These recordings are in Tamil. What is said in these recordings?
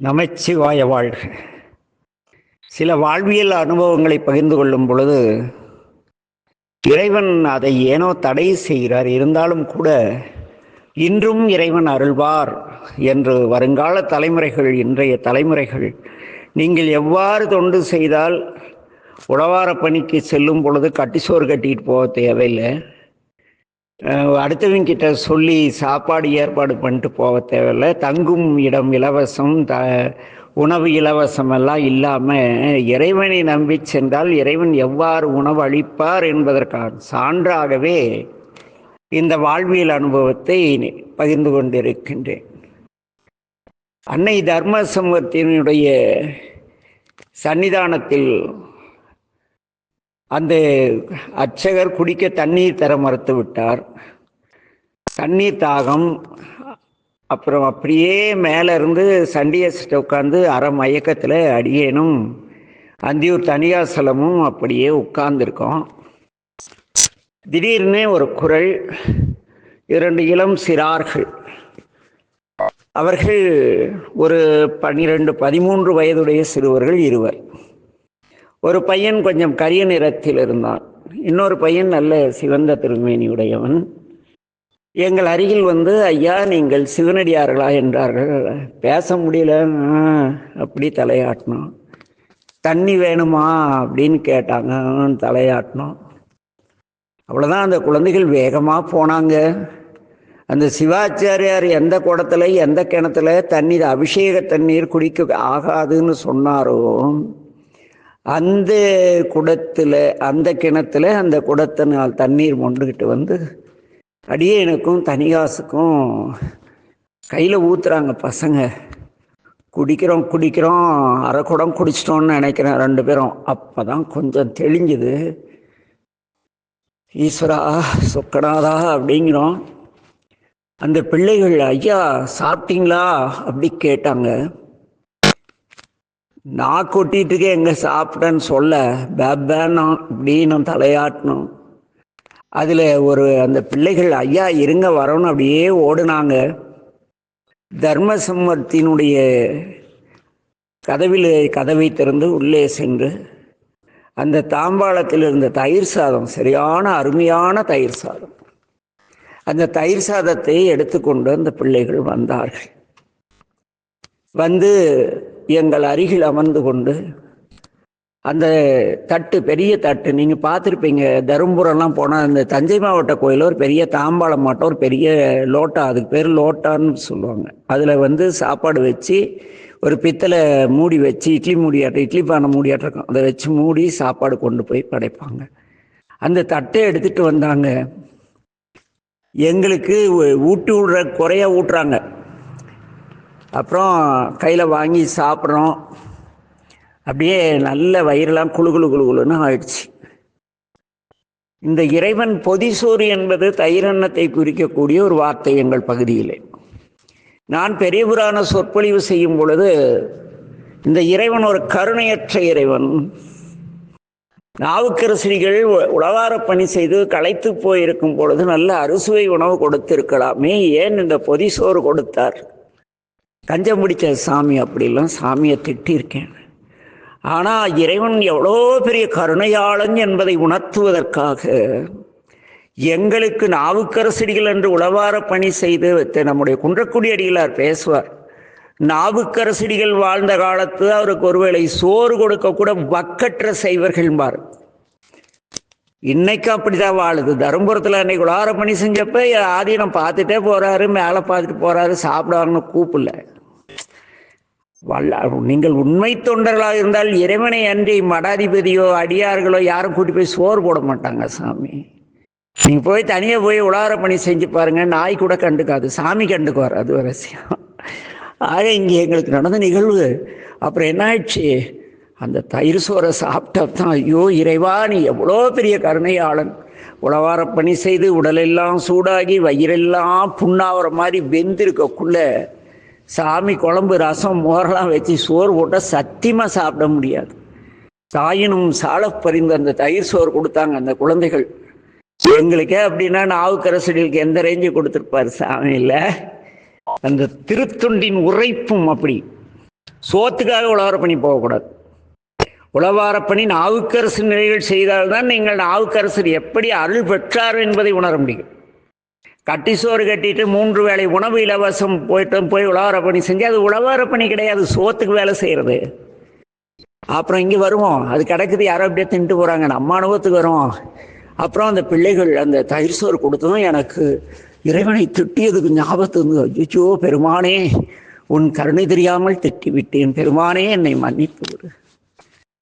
நமச்சிவாய வாழ்க. சில வாழ்வியல் அனுபவங்களை பகிர்ந்து கொள்ளும் பொழுது இறைவன் அதை ஏனோ தடை செய்கிறார். இருந்தாலும் கூட இன்றும் இறைவன் அருள்வார் என்று வருங்கால தலைமுறைகள் இன்றைய தலைமுறைகள் நீங்கள் எவ்வாறு தொண்டு செய்தால் உழவார பணிக்கு செல்லும் பொழுது கட்டிச்சோறு கட்டிட்டு போக தேவையில்லை? அடுத்தவங்க கிட்ட சொல்லி சாப்பாடு ஏற்பாடு பண்ணிட்டு போக தேவையில்லை. தங்கும் இடம் இலவசம் த உணவு இலவசம் எல்லாம் இல்லாமல் இறைவனை நம்பி சென்றால் இறைவன் எவ்வாறு உணவு அளிப்பார் என்பதற்கான சான்றாகவே இந்த வாழ்வியல் அனுபவத்தை பகிர்ந்து கொண்டிருக்கின்றேன். அன்னை தர்ம சமூகத்தினுடைய சன்னிதானத்தில் அந்த அர்ச்சகர் குடிக்க தண்ணீர் தர மறுத்து விட்டார். தண்ணீர் தாகம் அப்புறம் அப்படியே மேலே இருந்து சண்டியஸ்ட உட்காந்து அரை மயக்கத்தில் அடியேனும் அந்தியூர் தனியாசலமும் அப்படியே உட்கார்ந்துருக்கோம். திடீர்னு ஒரு குரல் இரண்டு இளம் சிறார்கள். அவர்கள் ஒரு பன்னிரெண்டு பதிமூன்று வயதுடைய சிறுவர்கள் இருவர். ஒரு பையன் கொஞ்சம் கரிய நிறத்தில் இருந்தான். இன்னொரு பையன் நல்ல சிவந்த திருமேனியுடையவன். எங்கள் அருகில் வந்து ஐயா நீங்கள் சிவனடியார்களா? என்றார்கள். பேச முடியல. அப்படி தலையாட்டினோம் தண்ணி வேணுமா? அப்படின்னு கேட்டாங்க. தலையாட்டினோம் அவ்வளோதான் அந்த குழந்தைகள் வேகமாக போனாங்க. அந்த சிவாச்சாரியார் எந்த குடத்துல எந்த கிணத்துல தண்ணீர் அபிஷேக தண்ணீர் குடிக்க ஆகாதுன்னு சொன்னாரோ அந்த குடத்தில் அந்த கிணத்துல அந்த குடத்தினால் தண்ணீர் மொண்டுக்கிட்டு வந்து அடியேனுக்கும் தனிகாசுக்கும் கையில் ஊத்துறாங்க பசங்க. குடிக்கிறோம் குடிக்கிறோம் அரை குடம் குடிச்சிட்டோம்னு நினைக்கிறேன் ரெண்டு பேரும். அப்போ தான் கொஞ்சம் தெளிஞ்சுது. ஈஸ்வரா சொக்கனாதா அப்படிங்கிறோம். அந்த பிள்ளைகள் ஐயா சாப்பிட்டீங்களா? அப்படி கேட்டாங்க. நான் கொட்டிட்டுக்கே எங்க சாப்பிட்டேன்னு சொல்ல பேப்பேனோ அப்படின்னு தலையாட்டணும். அதில் ஒரு அந்த பிள்ளைகள் ஐயா இருங்க வரணும். அப்படியே ஓடுனாங்க. தர்ம சம்மத்தினுடைய கதவில் கதவை திறந்து உள்ளே சென்று அந்த தாம்பாளத்தில் இருந்த தயிர் சாதம் சரியான அருமையான தயிர் சாதம். அந்த தயிர் சாதத்தை எடுத்துக்கொண்டு அந்த பிள்ளைகள் வந்தார்கள். வந்து எங்கள் அருகில் அமர்ந்து கொண்டு அந்த தட்டு பெரிய தட்டு நீங்கள் பார்த்துருப்பீங்க தருமபுரம்லாம் போனால் அந்த தஞ்சை மாவட்ட கோயிலில் ஒரு பெரிய தாம்பாளம் மாட்டம் ஒரு பெரிய லோட்டா அதுக்கு பேர் லோட்டான்னு சொல்லுவாங்க. அதில் வந்து சாப்பாடு வச்சு ஒரு பித்தளை மூடி வச்சு இட்லி மூடியாட்டம் இட்லி பானை மூடியாட்டிருக்கோம் அதை வச்சு மூடி சாப்பாடு கொண்டு போய் படைப்பாங்க. அந்த தட்டை எடுத்துகிட்டு வந்தாங்க. எங்களுக்கு ஊட்டி விடுற குறையாக ஊட்டுறாங்க. அப்புறம் கையில் வாங்கி சாப்பிட்றோம். அப்படியே நல்ல வயிறெல்லாம் குளு குழு குளு குளுன்னு ஆயிடுச்சு. இந்த இறைவன் பொதிசோறு என்பது தயிரெண்ணத்தை குறிக்கக்கூடிய ஒரு வார்த்தை எங்கள் பகுதியிலே. நான் பெரிய புராண சொற்பொழிவு செய்யும் பொழுது இந்த இறைவன் ஒரு கருணையற்ற இறைவன். நாவுக்கரசரிகள் உளவார உழவார பணி செய்து களைத்து போயிருக்கும் பொழுது நல்ல அறுசுவை உணவு கொடுத்திருக்கலாமே ஏன் இந்த பொதிசோறு கொடுத்தார்? தஞ்சம் பிடிச்ச சாமி அப்படிலாம் சாமியை திட்டியிருக்கேன். ஆனால் இறைவன் எவ்வளோ பெரிய கருணையாளன் என்பதை உணர்த்துவதற்காக எங்களுக்கு நாவுக்கரசடிகள் என்று உளவார பணி செய்து நம்முடைய குன்றக்குடி அடிகளார் பேசுவார். நாவுக்கரசடிகள் வாழ்ந்த காலத்து அவருக்கு ஒருவேளை சோறு கொடுக்க கூட வக்கற்ற செய்வர்கள்பார் இன்னைக்கு அப்படிதான் வாழுது. தருமபுரத்தில் அன்னைக்கு உலகார பணி செஞ்சப்ப ஆதீனம் பார்த்துட்டே போறாரு மேலே பார்த்துட்டு போறாரு சாப்பிடாருன்னு கூப்பிடல. நீங்கள் உண்மை தொண்டர்களாக இருந்தால் இறைவனை அன்றி மடாதிபதியோ அடியார்களோ யாரும் கூட்டி போய் சோறு போட மாட்டாங்க சாமி. நீங்க போய் தனியா போய் உலார பணி செஞ்சு பாருங்க நாய் கூட கண்டுக்காது சாமி கண்டுக்குவார் அது ரகசியம். ஆக இங்கே எங்களுக்கு நடந்த நிகழ்வு அப்புறம் என்ன ஆயிடுச்சு அந்த தயிர் சோறை சாப்பிட்டதான் ஐயோ இறைவா நீ எவ்வளோ பெரிய கருணையாளன். உழவார பணி செய்து உடலெல்லாம் சூடாகி வயிறெல்லாம் புண்ணாகிற மாதிரி வெந்திருக்கக்குள்ள சாமி குழம்பு ரசம் மோரெல்லாம் வச்சு சோறு போட்டால் சத்தியமாக சாப்பிட முடியாது. தாயினும் சால பறிந்து அந்த தயிர் சோறு கொடுத்தாங்க அந்த குழந்தைகள். எங்களுக்கே அப்படின்னா நாவுக்கரசடிகளுக்கு எந்த ரேஞ்சு கொடுத்துருப்பாரு சாமி? இல்லை. அந்த திருத்துண்டின் உரைப்பும் அப்படி. சோத்துக்காக உழவர பண்ணி போகக்கூடாது. உழவார பணி நாவுக்கரசு நிலைகள் செய்தால்தான் நீங்கள் நாவுக்கரசர் எப்படி அருள் பெற்றார் என்பதை உணர முடியும். கட்டி சோறு கட்டிட்டு மூன்று வேளை உணவு இலவசம் போயிட்டு போய் உழவார பணி செஞ்சு அது உழவார பணி கிடையாது சோத்துக்கு வேலை செய்கிறது அப்புறம் இங்கே வருவோம். அது கிடக்குது யாரோ அப்படியே தின்ட்டு போகிறாங்க நம்ம அனுபவத்துக்கு வரும் அப்புறம் அந்த பிள்ளைகள் அந்த தயிர் சோறு கொடுத்ததும் எனக்கு இறைவனை திட்டியதுக்கு ஞாபகத்து வந்து ஐயோ பெருமானே உன் கருணை தெரியாமல் திட்டி விட்டேன் பெருமானே என்னை மன்னிப்பு விடு.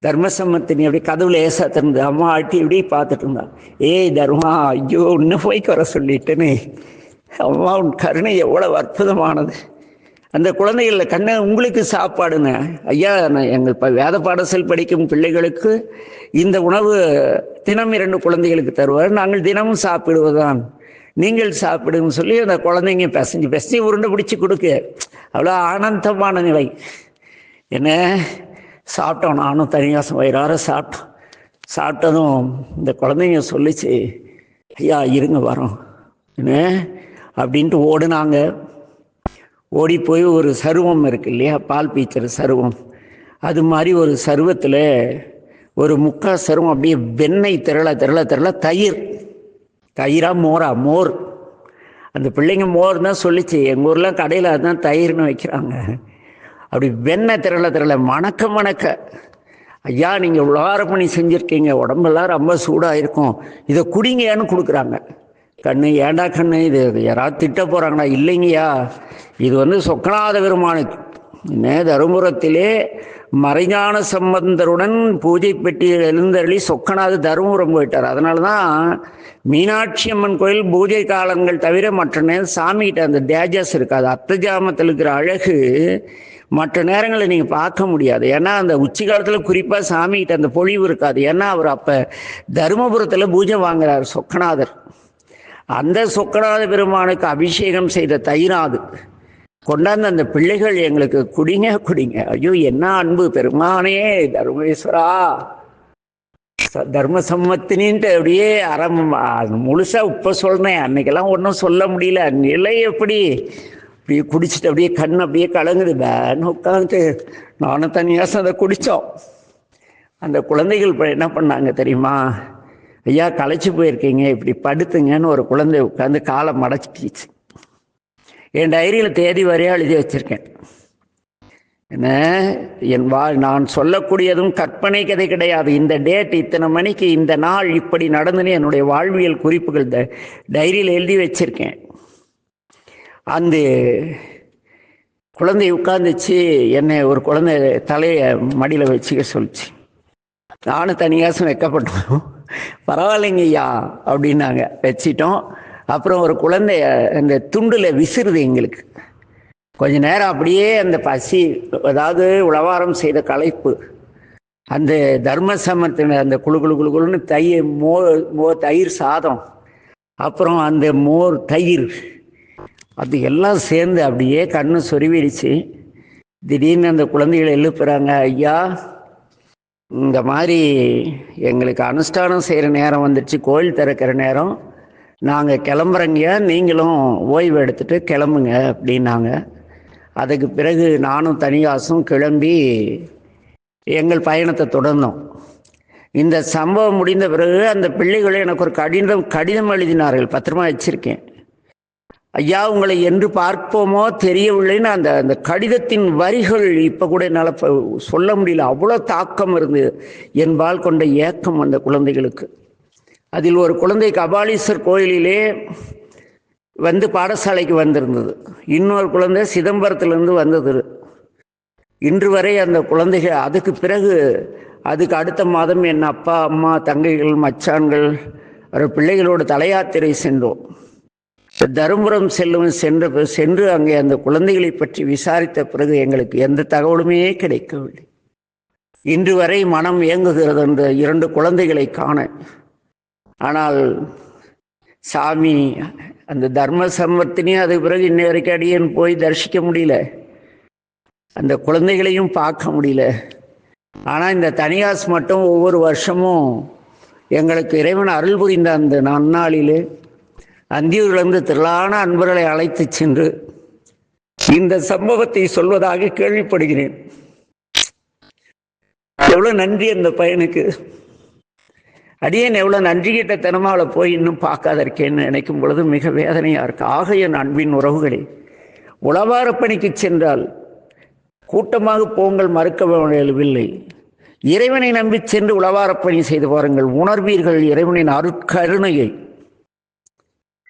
தர்மசம்மத்தினி அப்படி கதவு லேசா திறந்து அம்மா ஆட்டி இப்படி பார்த்துட்டு இருந்தான் ஏய் தர்மா ஐயோ இன்னும் போய் வர சொல்லிட்டேனே. அம்மா உன் கருணை எவ்வளவு அற்புதமானது. அந்த குழந்தைகளில் கண்ண உங்களுக்கு சாப்பாடுங்க. ஐயா நான் எங்கள் இப்போ வேத பாடசல் படிக்கும் பிள்ளைகளுக்கு இந்த உணவு தினம் இரண்டு குழந்தைகளுக்கு தருவார். நாங்கள் தினமும் சாப்பிடுவதுதான். நீங்கள் சாப்பிடுன்னு சொல்லி அந்த குழந்தைங்க பிசைஞ்சு பிசைஞ்சு உருண்டை பிடிச்சி கொடுக்க. அவ்வளோ ஆனந்தமான நிலை. என்ன? சாப்பிட்டோம். நானும் தனியாசம் வயிறார சாப்பிட்டோம். சாப்பிட்டதும் இந்த குழந்தைங்க சொல்லிச்சு ஐயா இருங்க வரோம். என்ன? அப்படின்ட்டு ஓடுனாங்க. ஓடி போய் ஒரு சருவம் இருக்கு இல்லையா? பால் பீச்சர் சருவம். அது மாதிரி ஒரு சருவத்தில் ஒரு முக்கால் சருவம் அப்படியே வெண்ணெய் திரள திரள திரள தயிர். தயிரா மோரா? மோர். அந்த பிள்ளைங்க மோர் தான் சொல்லிச்சு. எங்கள் ஊர்லாம் கடையில் அதுதான் தயிர்னு வைக்கிறாங்க. அப்படி வெண்ணை திரள திரள மணக்க மணக்க ஐயா நீங்கள் உள்ளார பணி செஞ்சுருக்கீங்க உடம்பெல்லாம் ரொம்ப சூடாக இருக்கும் இதை குடிங்கன்னு கொடுக்குறாங்க. கண்ணு ஏண்டா கண்ணு இது யாராவது திட்ட போகிறாங்களா இல்லைங்கய்யா. இது வந்து சொக்கநாத பெருமானுக்கு என்ன தருமபுரத்திலே மறைஞான சம்பந்தருடன் பூஜை பெட்டியில் எழுந்தருளி சொக்கநாத தருமபுரம் போயிட்டார். அதனால தான் மீனாட்சி அம்மன் கோயில் பூஜை காலங்கள் தவிர மற்ற நேரம் சாமிகிட்ட அந்த தேஜஸ் இருக்காது. அத்தஜாமத்தில் இருக்கிற அழகு மற்ற நேரங்களில் நீங்கள் பார்க்க முடியாது. ஏன்னா அந்த உச்சி காலத்தில் குறிப்பாக சாமிகிட்ட அந்த பொழிவு இருக்காது. ஏன்னா அவர் அப்போ தருமபுரத்தில் பூஜை வாங்குறார் சொக்கநாதர். அந்த சொக்கநாத பெருமானுக்கு அபிஷேகம் செய்த தயிராது கொண்டாந்து அந்த பிள்ளைகள் எங்களுக்கு குடிங்க குடிங்க. ஐயோ என்ன அன்பு. பெருமானே தர்மேஸ்வரா. தர்ம சம்மத்தினின்ட்டு அப்படியே அறம் முழுசாக இப்போ சொல்கிறேன் அன்னைக்கெல்லாம் ஒன்றும் சொல்ல முடியல. நிலை எப்படி? அப்படியே குடிச்சிட்டு அப்படியே கண் அப்படியே கலங்குது. பேன்னு உட்காந்து நானும் தனியாக அதை குடித்தோம் அந்த குழந்தைகள் இப்போ என்ன பண்ணாங்க தெரியுமா? ஐயா களைச்சி போயிருக்கீங்க இப்படி படுத்துங்கன்னு ஒரு குழந்தை உட்காந்து காலை மடச்சிட்டுச்சு என் டைரியில் தேதி வரையா எழுதி வச்சுருக்கேன். என்ன? என் வா நான் சொல்லக்கூடியதும் கற்பனை கதை கிடையாது. இந்த டேட் இத்தனை மணிக்கு இந்த நாள் இப்படி நடந்துன்னு என்னுடைய வாழ்வியல் குறிப்புகள் டைரியில் எழுதி வச்சுருக்கேன். அந்த குழந்தை உட்காந்துச்சு என்னை ஒரு குழந்தை தலையை மடியில் வச்சுக்க சொல்லிச்சு. நானும் தனியாசம் வைக்கப்பட்டோம். பரவாயில்லைங்க ஐயா அப்படின்னாங்க. வச்சிட்டோம். அப்புறம் ஒரு குழந்தைய அந்த துண்டில் விசிறுது எங்களுக்கு. கொஞ்ச நேரம் அப்படியே அந்த பசி அதாவது உளவாரம் செய்த களைப்பு அந்த தர்ம சமத்தின அந்த குழு குழு குளு தயிர் மோ மோ தயிர் சாதம் அப்புறம் அந்த மோர் தயிர் அது எல்லாம் சேர்ந்து அப்படியே கண்ணு சொருவிடுச்சு. திடீர்னு அந்த குழந்தைகளை எழுப்புறாங்க ஐயா இந்த மாதிரி எங்களுக்கு அனுஷ்டானம் செய்கிற நேரம் வந்துடுச்சு கோயில் திறக்கிற நேரம். நாங்கள் கிளம்புறங்க நீங்களும் ஓய்வு எடுத்துட்டு கிளம்புங்க அப்படின்னாங்க. அதுக்கு பிறகு நானும் தனியாசும் கிளம்பி எங்கள் பயணத்தை தொடர்ந்தோம். இந்த சம்பவம் முடிந்த பிறகு அந்த பிள்ளைகளை எனக்கு ஒரு கடிதம் கடிதம் எழுதினார்கள் பத்திரமா வச்சுருக்கேன். ஐயா உங்களை என்று பார்ப்போமோ தெரியவில்லைன்னு அந்த அந்த கடிதத்தின் வரிகள் இப்போ கூட என்னால் சொல்ல முடியல. அவ்வளோ தாக்கம் இருந்தது என்பால் கொண்ட ஏக்கம் அந்த குழந்தைகளுக்கு. அதில் ஒரு குழந்தை கபாலீஸ்வர் கோயிலிலே வந்து பாடசாலைக்கு வந்திருந்தது. இன்னொரு குழந்தை சிதம்பரத்திலிருந்து வந்தது. இன்று வரை அந்த குழந்தைகள் அதுக்கு பிறகு அதுக்கு அடுத்த மாதம் என் அப்பா அம்மா தங்கைகள் மச்சான்கள் ஒரு பிள்ளைகளோடு தலையாத்திரை சென்றோம். தருமபுரம் செல்லும் சென்ற பிறகு- சென்று அங்கே அந்த குழந்தைகளை பற்றி விசாரித்த பிறகு எங்களுக்கு எந்த தகவலுமே கிடைக்கவில்லை. இன்று வரை மனம் இயங்குகிறது அந்த இரண்டு குழந்தைகளை காண. ஆனால் சாமி அந்த தர்ம சம்பத்தினையும் அதுக்கு பிறகு இன்ன வரைக்கும் அடியேன் போய் தரிசிக்க முடியல. அந்த குழந்தைகளையும் பார்க்க முடியல. ஆனால் இந்த தனியாஸ் மட்டும் ஒவ்வொரு வருஷமும் எங்களுக்கு இறைவன் அருள் புரிந்த அந்த நன்னாளிலே அந்தியூரிலிருந்து திரளான அன்பர்களை அழைத்து சென்று இந்த சம்பவத்தை சொல்வதாக கேள்விப்படுகிறேன். எவ்வளோ நன்றி அந்த பையனுக்கு. அடியேன் எவ்வளோ நன்றி கிட்ட தினமாவில் போய் இன்னும் பார்க்காத இருக்கேன்னு நினைக்கும் பொழுது மிக வேதனையாக இருக்கு. ஆகைய அன்பின் உறவுகளே உளவார பணிக்கு சென்றால் கூட்டமாக போங்கள் மறுக்க இறைவனை நம்பி சென்று உளவாரப் பணி செய்து பாருங்கள் உணர்வீர்கள் இறைவனின் அருட்கருணையை.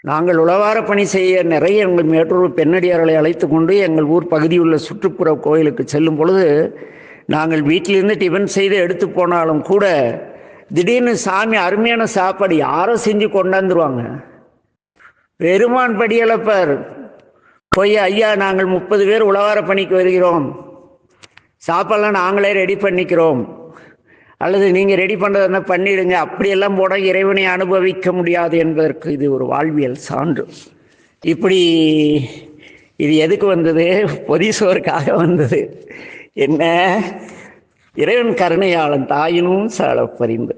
நாங்கள் உளவார பணி செய்ய நிறைய எங்கள் மேட்டூர் பெண்ணடியார்களை அழைத்து கொண்டு எங்கள் ஊர் பகுதியுள்ள சுற்றுப்புற கோயிலுக்கு செல்லும் பொழுது நாங்கள் வீட்டிலிருந்து டிஃபன் செய்து எடுத்து போனாலும் கூட திடீர்னு சாமி அருமையான சாப்பாடு யாரோ செஞ்சு கொண்டாந்துருவாங்க. பெருமான் படியளப்பர் போய் ஐயா நாங்கள் முப்பது பேர் உழவார பணிக்கு வருகிறோம். சாப்பாடெல்லாம் நாங்களே ரெடி பண்ணிக்கிறோம். அல்லது நீங்கள் ரெடி பண்ணுறதுனா பண்ணிடுங்க. அப்படியெல்லாம் போட இறைவனை அனுபவிக்க முடியாது என்பதற்கு இது ஒரு வாழ்வியல் சான்று. இப்படி இது எதுக்கு வந்தது? பொதிசோருக்காக வந்தது. என்ன? இறைவன் கருணையாளன் தாயினும் சால பறிந்து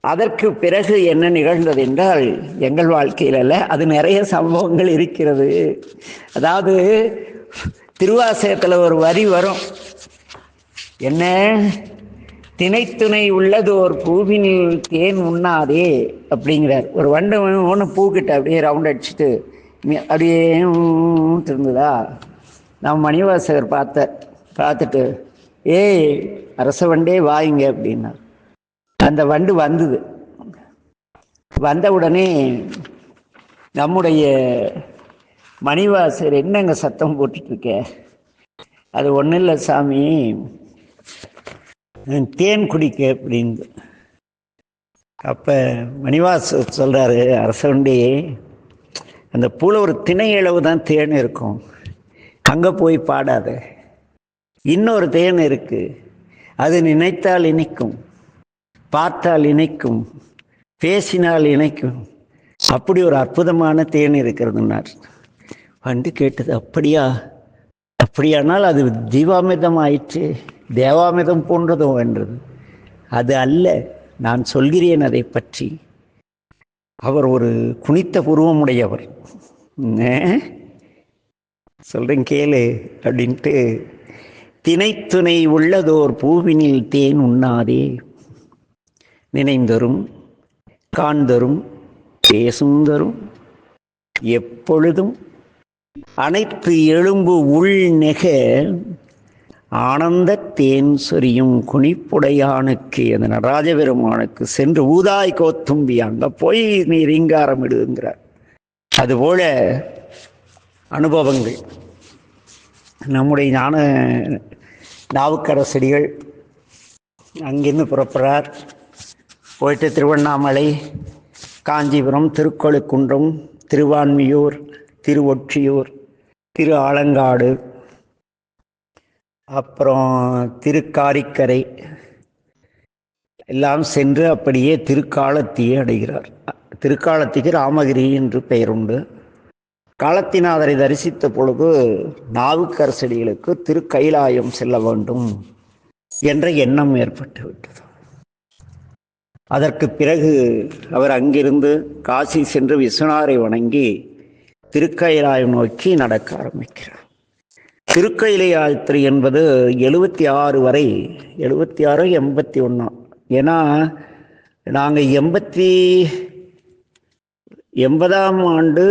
அதற்கு பிறகு என்ன நிகழ்ந்தது என்றால் எங்கள் வாழ்க்கையில் அது நிறைய சம்பவங்கள் இருக்கிறது. அதாவது திருவாசகத்தில் ஒரு வரி வரும். என்ன? திணைத்துணை உள்ளது ஒரு பூவினில் தேன் உண்ணாதே அப்படிங்கிறார். ஒரு வண்டு ஒன்று பூக்கிட்ட அப்படியே ரவுண்ட் அடிச்சுட்டு அப்படியே இருந்ததா நம்ம மணிவாசகர் பார்த்தார். பார்த்துட்டு ஏய் அரச வண்டே வாயுங்க அப்படின்னார். அந்த வண்டு வந்தது. வந்த உடனே நம்முடைய மணிவாசகர் என்னங்க சத்தம் போட்டுட்ருக்க அது ஒன்றும் இல்லை சாமி. தேன் குடிக்க அப்படின்னு. அப்போ மணிவாஸ் சொல்கிறாரு அரசவண்டி அந்த பூவில் ஒரு திணை அளவு தான் தேன் இருக்கும். அங்கே போய் பாடாத. இன்னொரு தேன் இருக்குது அது நினைத்தால் இணைக்கும் பார்த்தால் இணைக்கும் பேசினால் இணைக்கும் அப்படி ஒரு அற்புதமான தேன் இருக்கிறதுனார். வந்து கேட்டது அப்படியா? அப்படியானால் அது ஜீவாமிர்தம் ஆயிற்று தேவாமிதம் போன்றதோ என்றது. அது அல்ல நான் சொல்கிறேன் அதை பற்றி. அவர் ஒரு குனித்த உருவமுடையவர் சொல்கிறேன் சொல்றேன் கேளு அப்படின்ட்டு. தினைத்துணை உள்ளதோர் பூவினில் தேன் உண்ணாதே. நினைந்தரும் காண்தரும் பேசுந்தரும் எப்பொழுதும் அனைத்து எலும்பு உள் நெக ஆனந்த தேன் சொரியும் குனிப்புடையானுக்கு அந்த நடராஜபெருமானுக்கு சென்று ஊதாய் கோத்தும்பி அங்க போய் நீ ரீங்காரம் இடுங்கிறார் அதுபோல அனுபவங்கள். நம்முடைய ஞான நாவுக்கரசடிகள் அங்கிருந்து புறப்படுறார். போயிட்டு திருவண்ணாமலை காஞ்சிபுரம் திருக்கொழுக்குன்றம் திருவான்மியூர் திருவொற்றியூர் திரு ஆலங்காடு அப்புறம் திருக்காரிக்கரை. எல்லாம் சென்று அப்படியே திருக்காலத்தியை அடைகிறார். திருக்காலத்திக்கு ராமகிரி என்று பெயர் உண்டு. காலத்தினாதரை தரிசித்த பொழுது நாவுக்கரசடிகளுக்கு திருக்கைலாயம் செல்ல வேண்டும் என்ற எண்ணம் ஏற்பட்டு விட்டது அதற்கு பிறகு அவர் அங்கிருந்து காசி சென்று விஸ்வநாதரை வணங்கி திருக்கைலாயம் நோக்கி நடக்க ஆரம்பிக்கிறார். திருக்கைலை யாத்திரை என்பது எழுபத்தி ஆறு வரை எழுபத்தி ஆறு எண்பத்தி ஒன்றா. ஏன்னா நாங்கள் எண்பத்தி எண்பதாம் ஆண்டு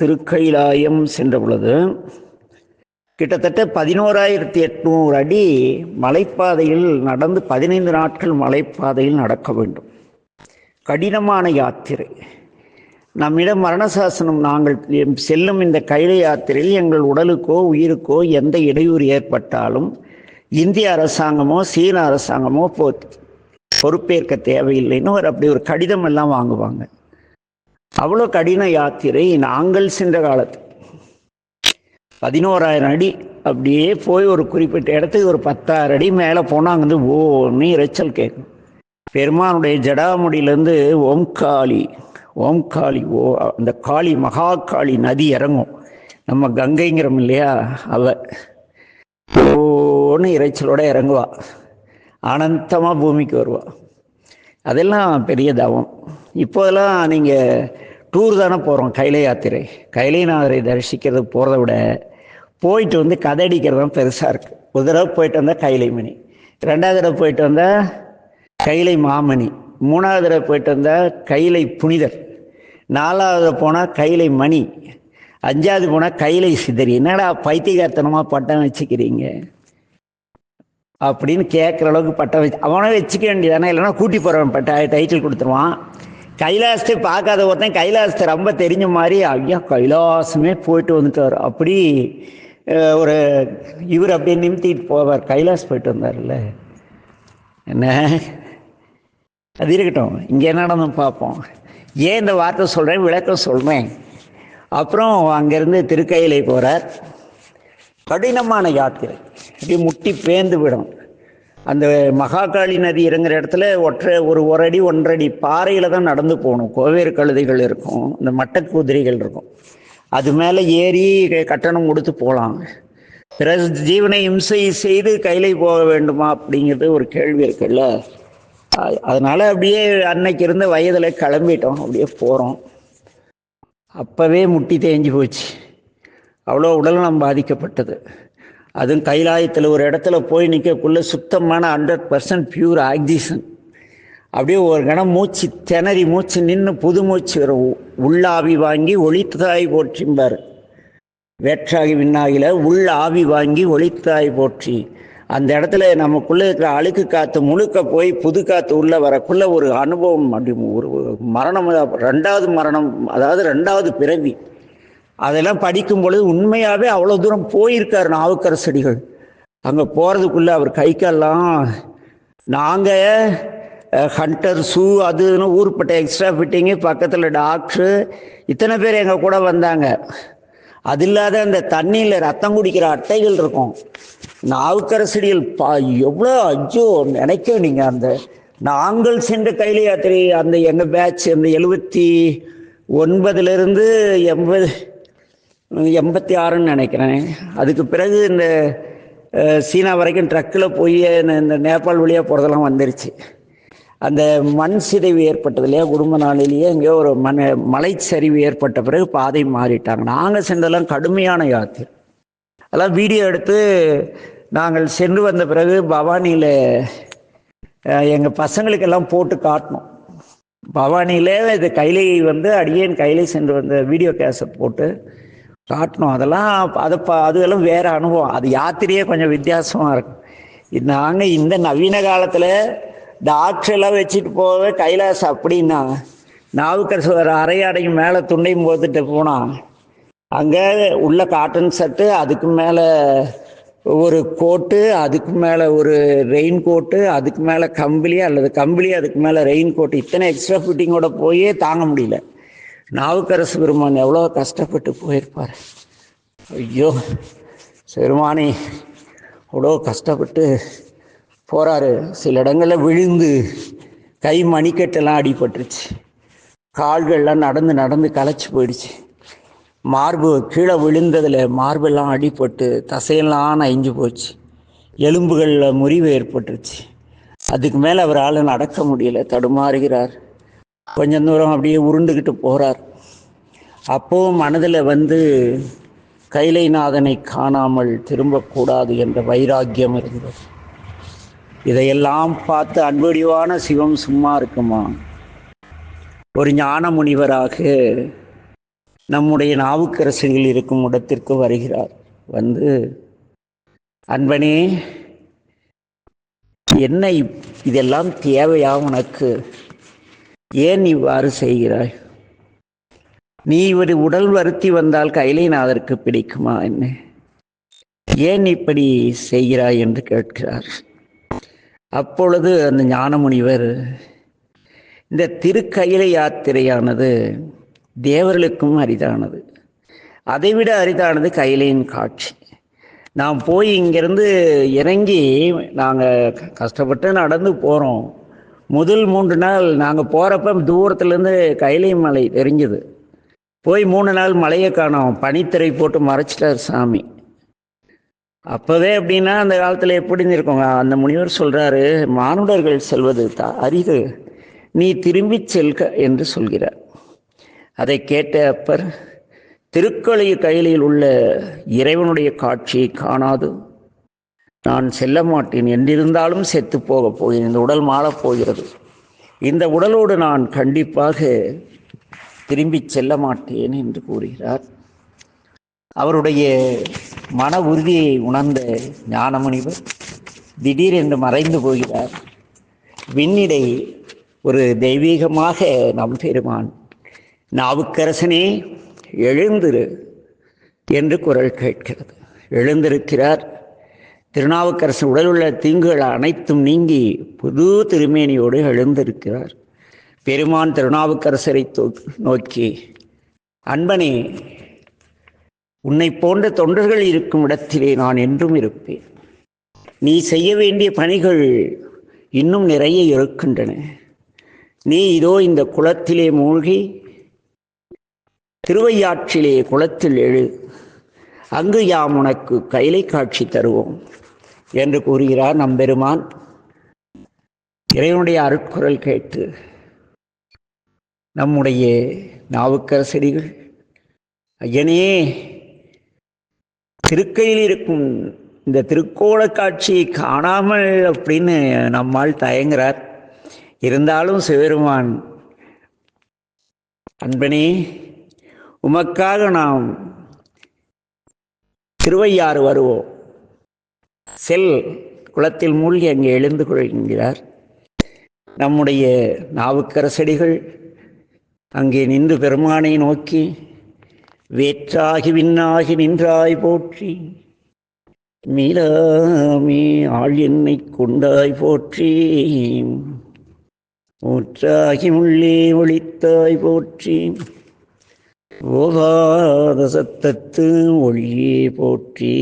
திருக்கைலாயம் சென்ற பொழுது கிட்டத்தட்ட பதினோராயிரத்தி எட்நூறு அடி மலைப்பாதையில் நடந்து பதினைந்து நாட்கள் மலைப்பாதையில் நடக்க வேண்டும். கடினமான யாத்திரை. நம்மிடம் மரணசாசனம் நாங்கள் செல்லும் இந்த கைலை யாத்திரையில் எங்கள் உடலுக்கோ உயிருக்கோ எந்த இடையூறு ஏற்பட்டாலும் இந்திய அரசாங்கமோ சீன அரசாங்கமோ போ பொறுப்பேற்க தேவையில்லைன்னு ஒரு அப்படி ஒரு கடிதம் எல்லாம் வாங்குவாங்க. அவ்வளோ கடின யாத்திரை நாங்கள் சென்ற காலத்து. பதினோராயிரம் அடி அப்படியே போய் ஒரு குறிப்பிட்ட இடத்துக்கு ஒரு பத்தாயிரம் அடி மேலே போனால் அங்கே வந்து ஓன்னு இரைச்சல் கேட்கும். பெருமானுடைய ஜடாமுடியிலேருந்து ஓம்காளி ஓம் காளி ஓ அந்த காளி மகா காளி நதி இறங்கும். நம்ம கங்கைங்கிறோம் இல்லையா? அவ ஓன்னு இறைச்சலோட இறங்குவா. அனந்தமாக பூமிக்கு வருவா. அதெல்லாம் பெரிய தவம். இப்போதெல்லாம் நீங்கள் டூர் தானே போகிறோம் கைலை யாத்திரை. கைலைநாதரை தரிசிக்கிறது போகிறத விட போயிட்டு வந்து கதடிக்கிறது தான் பெருசாக இருக்குது ஒரு தடவை போயிட்டு வந்தால் கைலை மணி ரெண்டாவது தடவை போயிட்டு வந்தால் கைலை மாமணி. மூணாவது தடவை போயிட்டு வந்தால் கைலை புனிதர். நாலாவது போனால் கைலை மணி. அஞ்சாவது போனால் கைலை சிதறி. என்னடா பைத்தியகார்த்தனமாக பட்டம் வச்சுக்கிறீங்க? அப்படின்னு கேட்குற அளவுக்கு பட்டம் வச்சு அவனே வச்சுக்க வேண்டியதானே இல்லைன்னா கூட்டி போகிறவன் பட்ட டைட்டில் கொடுத்துருவான். கைலாசத்தை பார்க்காத ஒருத்தன் கைலாசத்தை ரொம்ப தெரிஞ்ச மாதிரி ஐயா கைலாசமே போயிட்டு வந்துட்டார். அப்படி ஒரு இவர் அப்படியே நிமித்திட்டு போவார். கைலாஸ் போயிட்டு வந்தார்ல என்ன? அது இருக்கட்டும். இங்கே என்ன நடந்து பார்ப்போம். ஏன் இந்த வார்த்தை சொல்கிறேன் விளக்கம் சொல்கிறேன் அப்புறம் அங்கேருந்து திருக்கையிலை போகிறார் கடினமான யாத்திரை. இப்படி முட்டி பேந்து விடும். அந்த மகாகாளி நதி இறங்குற இடத்துல ஒற்றை ஒரு ஒரு அடி ஒன்றரை அடி பாறையில் தான் நடந்து போகணும். கோவேறு கழுதைகள் இருக்கும். இந்த மட்ட குதிரைகள் இருக்கும். அது மேலே ஏறி கட்டணம் கொடுத்து போகலாம் பிற ஜீவனை இம்சை செய்து கையிலை போக வேண்டுமா அப்படிங்கிறது ஒரு கேள்வி இருக்குல்ல? அதனால அப்படியே அன்னைக்கு இருந்த வயதில் கிளம்பிட்டோம். அப்படியே போகிறோம் அப்போவே முட்டி தேஞ்சு போச்சு. அவ்வளோ உடல்நலம் பாதிக்கப்பட்டது. அதுவும் கைலாயத்தில் ஒரு இடத்துல போய் நிற்கக்குள்ள சுத்தமான ஹண்ட்ரட் பர்சன்ட் பியூர் ஆக்சிஜன் அப்படியே ஒரு கணம் மூச்சு திணறி மூச்சு நின்று புது மூச்சு வரும். உள்ளாவி வாங்கி ஒளித்தாய் போற்றிம்பார். வேற்றாகி விண்ணாகில உள் ஆவி வாங்கி ஒளித்தாய் போற்றி. அந்த இடத்துல நமக்குள்ளே இருக்கிற அழுக்கு காற்று முழுக்க போய் புது காற்று உள்ளே வரக்குள்ள ஒரு அனுபவம் அப்படி ஒரு மரணம் ரெண்டாவது மரணம் அதாவது ரெண்டாவது பிறவி. அதெல்லாம் படிக்கும் பொழுது உண்மையாகவே அவ்வளோ தூரம் போயிருக்கார் நாவுக்கரசடிகள். அங்கே போகிறதுக்குள்ளே அவர் கைக்கெல்லாம் நாங்கள் ஹண்டர் ஷூ அதுன்னு ஊர்பட்ட எக்ஸ்ட்ரா ஃபிட்டிங்கு பக்கத்தில் டாக்டரு இத்தனை பேர் எங்கள் கூட வந்தாங்க. அது இல்லாத அந்த தண்ணியில் ரத்தம் குடிக்கிற அட்டைகள் இருக்கும். நாவுக்கரசடியில் பா எவ்வளோ ஐயோ நினைக்க நீங்கள் அந்த நாங்கள் சென்ற கையில யாத்திரை அந்த எங்கள் பேட்ச் அந்த எழுபத்தி ஒன்பதுலேருந்து எண்பது எண்பத்தி ஆறுன்னு நினைக்கிறேன். அதுக்கு பிறகு இந்த சீனா வரைக்கும் ட்ரக்கில் போய் இந்த இந்த நேபாள் வழியாக போகிறதெல்லாம் வந்துருச்சு. அந்த மண் சிதைவு ஏற்பட்டது இல்லையா? குடும்ப நாளிலேயே எங்கேயோ ஒரு மண் மலைச்சரிவு ஏற்பட்ட பிறகு பாதை மாறிட்டாங்க. நாங்கள் சென்றதெல்லாம் கடுமையான யாத்திரை. அதெல்லாம் வீடியோ எடுத்து நாங்கள் சென்று வந்த பிறகு பவானியில் எங்கள் பசங்களுக்கெல்லாம் போட்டு காட்டினோம். பவானியில் இது கைலை வந்து அடியேன் கைலை சென்று வந்த வீடியோ கேசட் போட்டு காட்டினோம். அதெல்லாம் அதை ப அதுவெல்லாம் வேறு அனுபவம். அது யாத்திரையே கொஞ்சம் வித்தியாசமாக இருக்கும். நாங்கள் இந்த நவீன காலத்தில் டாக்டர் எல்லாம் வச்சுட்டு போவே கைலாஸ் அப்படின்னா நாவுக்கரசர் அரையாடையும் மேலே துண்டையும் போத்துட்டு போனான் அங்கே உள்ள காட்டன் சட்டு அதுக்கு மேலே ஒரு கோட்டு அதுக்கு மேலே ஒரு ரெயின் கோட்டு அதுக்கு மேலே கம்பளி அல்லது கம்பளி அதுக்கு மேலே ரெயின் கோட்டு இத்தனை எக்ஸ்ட்ரா ஃபிட்டிங்கோட போயே தாங்க முடியல. நாவுக்கரசு பெருமான் எவ்வளோ கஷ்டப்பட்டு போயிருப்பார். ஐயோ பெருமானி அவ்வளோ கஷ்டப்பட்டு போகிறாரு சில இடங்களில் விழுந்து கை மணிக்கட்டெல்லாம் அடிபட்டுருச்சு. கால்கள்லாம் நடந்து நடந்து களைச்சி போயிடுச்சு. மார்பு கீழே விழுந்ததில் மார்பெல்லாம் அடிபட்டு தசையெல்லாம் நைஞ்சு போச்சு. எலும்புகளில் முறிவு ஏற்பட்டுருச்சு. அதுக்கு மேலே அவரால் நடக்க முடியல தடுமாறுகிறார். கொஞ்சம் தூரம் அப்படியே உருண்டுக்கிட்டு போகிறார் அப்போவும் மனதில் வந்து கைலைநாதனை காணாமல் திரும்பக்கூடாது என்ற வைராக்கியம் இருந்தது. இதையெல்லாம் பார்த்து அன்படிவான சிவம் சும்மா இருக்குமா? ஒரு ஞான முனிவராக நம்முடைய நாவுக்கரசுகள் இருக்கும் இடத்திற்கு வருகிறார். வந்து அன்பனே என்ன இதெல்லாம் தேவையா உனக்கு? ஏன் இவ்வாறு செய்கிறாய்? நீ ஒரு உடல் வருத்தி வந்தால் கைலைநாதருக்கு பிடிக்குமா என்ன? ஏன் இப்படி செய்கிறாய் என்று கேட்கிறார். அப்பொழுது அந்த ஞானமுனிவர் இந்த திருக்கயிலை யாத்திரையானது தேவர்களுக்கும் அரிதானது. அதைவிட அரிதானது கையிலையின் காட்சி. நாம் போய் இங்கேருந்து இறங்கி நாங்கள் கஷ்டப்பட்டு நடந்து போகிறோம் முதல் மூன்று நாள் நாங்கள் போகிறப்ப தூரத்துலேருந்து கைலை மலை தெரிஞ்சுது. போய் மூணு நாள் மலையை காணோம். பனித்திரை போட்டு மறைச்சிட்டார் சாமி. அப்போவே அப்படின்னா அந்த காலத்தில் எப்படி இருந்திருக்கோங்க அந்த முனிவர் சொல்கிறாரு மானுடர்கள் செல்வது தா அரிது. நீ திரும்பி செல்க என்று சொல்கிறார். அதை கேட்ட அப்பர் திருக்கொலை கையிலில் உள்ள இறைவனுடைய காட்சியை காணாது. நான் செல்ல மாட்டேன். என்றிருந்தாலும் செத்து போகப் போகிறேன். இந்த உடல் மாறப் போகிறது. இந்த உடலோடு நான் கண்டிப்பாக திரும்பிச் செல்ல மாட்டேன் என்று கூறுகிறார். அவருடைய மன உறுதியை உணர்ந்த ஞானமுனிவர் திடீரென்று மறைந்து போகிறார். விண்ணிடை ஒரு தெய்வீகமாக நம் பெருமான் நாவுக்கரசனே எழுந்திரு என்று குரல் கேட்கிறது. எழுந்திருக்கிறார். திருநாவுக்கரசன் உடலுள்ள தீங்குகள் அனைத்தும் நீங்கி புது திருமேனியோடு எழுந்திருக்கிறார். பெருமான் திருநாவுக்கரசரை தோ- நோக்கி அன்பனே உன்னை போன்ற தொண்டர்கள் இருக்கும் இடத்திலே நான் என்றும் இருப்பேன். நீ செய்ய வேண்டிய பணிகள் இன்னும் நிறைய இருக்கின்றன. நீ இதோ இந்த குளத்திலே மூழ்கி திருவையாற்றிலே குளத்தில் எழு. அங்கு யாம் உனக்கு கைலை காட்சி தருவோம் என்று கூறுகிறார் நம்பெருமான். இறைவனுடைய அருட்குரல் கேட்டு நம்முடைய நாவுக்கரசடிகள் ஐயனே திருக்கையில் இருக்கும் இந்த திருக்கோள காட்சியை காணாமல் அப்படின்னு நம்மால் தயங்குறார் இருந்தாலும் சிவருமான் அன்பனே உமக்காக நாம் திருவையாறு வருவோம். செல் குளத்தில் மூழ்கி அங்கே எழுந்து கொள்கிறார். நம்முடைய நாவுக்கரசடிகள் அங்கே நின்று பெருமானை நோக்கி வேற்றாகி விண்ணாகி நின்றாய் போற்றி. மீளாமே ஆள் என்னை கொண்டாய் போற்றி. ஊற்றாகி உள்ளே ஒளித்தாய் போற்றி. ஓவாத சத்தத்து ஒளியே போற்றி.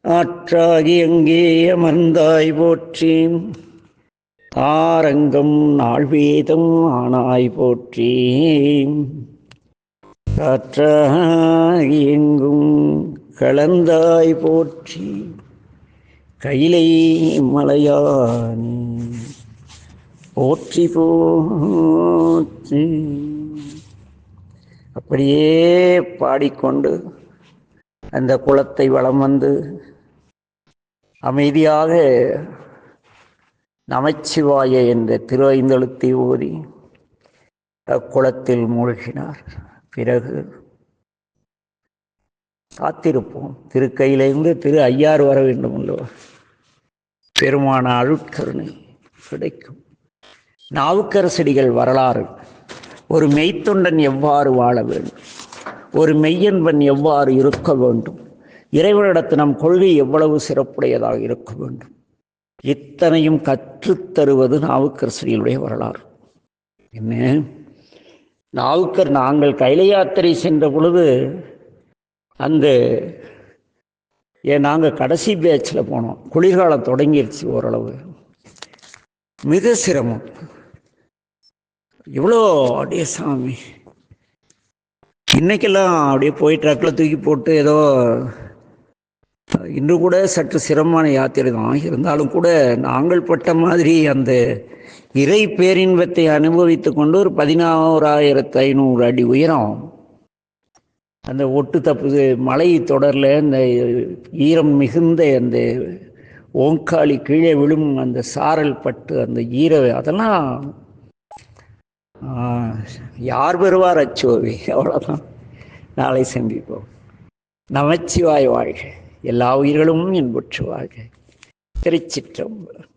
ஆற்றாகி அங்கே அமர்ந்தாய் போற்றி. ஆரங்கம் நாள்வேதம் ஆனாய் போற்றி. காற்றாகி எங்கும் கலந்தாய் போற்றி கையிலை மலையானே போற்றி போற்றி. அப்படியே பாடிக்கொண்டு அந்த குளத்தை வளம் வந்து அமைதியாக நமச்சிவாய என்ற திரு ஐந்தெழுத்தை ஓதி அக்குளத்தில் மூழ்கினார். பிறகு காத்திருப்போம். திருக்கையிலிருந்து திரு ஐயாறு வர வேண்டும் அல்லவா பெருமான அருட்கருணை கிடைக்கும். நாவுக்கரசடிகள் வரலாறு. ஒரு மெய்த்தொண்டன் எவ்வாறு வாழ வேண்டும்? ஒரு மெய்யன்பன் எவ்வாறு இருக்க வேண்டும்? இறைவனிடத்து நம் கொள்கை எவ்வளவு சிறப்புடையதாக இருக்க வேண்டும்? இத்தனையும் கற்றுத்தருவது நாவுக்கரசடிகளுடைய வரலாறு. என்ன? நாவுக்கர் நாங்கள் கைல யாத்திரை சென்ற பொழுது அந்த ஏன் நாங்கள் கடைசி பேச்சில் போனோம். குளிர்காலம் தொடங்கிருச்சு ஓரளவு. மிக சிரமம். இவ்வளோ அப்படியே சாமி. இன்னைக்கெல்லாம் அப்படியே போய் ட்ரக்கில் தூக்கி போட்டு ஏதோ இன்று கூட சற்று சிரமமான யாத்திரை தான் இருந்தாலும் கூட நாங்கள் பட்ட மாதிரி அந்த இறை பேரின்பத்தை அனுபவித்து கொண்டு ஒரு பதினாறாயிரத்து ஐநூறு அடி உயரம். அந்த ஒட்டு தப்பு மலை தொடரில் அந்த ஈரம் மிகுந்த அந்த ஓங்காளி கீழே விழும் அந்த சாரல் பட்டு அந்த ஈர அதெல்லாம் யார் பெறுவார் அச்சோவி? அவ்வளோதான் நாளை சந்திப்போம். நமச்சிவாய் வாழ்க. எல்லா உயிர்களும் இன்புற்று வாழ்க. திருச்சிற்றம்பலம்.